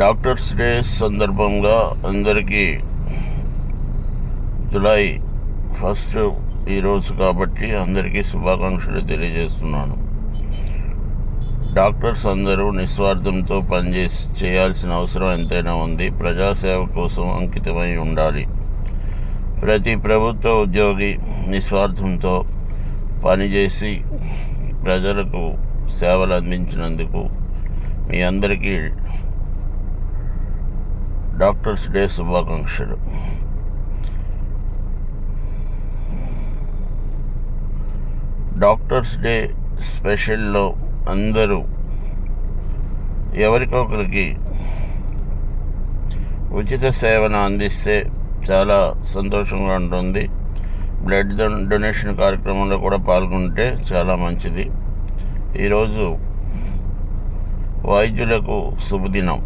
Doctors day సందర్భంగా అందరికీ July first ఈరోజు కాబట్టి అందరికీ శుభాకాంక్షలు తెలియజేస్తున్నాను. డాక్టర్స్ అందరూ నిస్వార్థంతో పనిచేసి చేయాల్సిన అవసరం ఎంతైనా ఉంది. ప్రజాసేవ కోసం అంకితమై ఉండాలి. ప్రతి ప్రభుత్వ ఉద్యోగి నిస్వార్థంతో పనిచేసి ప్రజలకు సేవలు అందించినందుకు మీ అందరికీ డాక్టర్స్ డే శుభాకాంక్షలు. డాక్టర్స్ డే స్పెషల్లో అందరూ ఎవరికొకరికి ఉచిత సేవను అందిస్తే చాలా సంతోషంగా ఉంటుంది. బ్లడ్ డొనేషన్ కార్యక్రమంలో కూడా పాల్గొంటే చాలా మంచిది. ఈరోజు వైద్యులకు శుభదినం.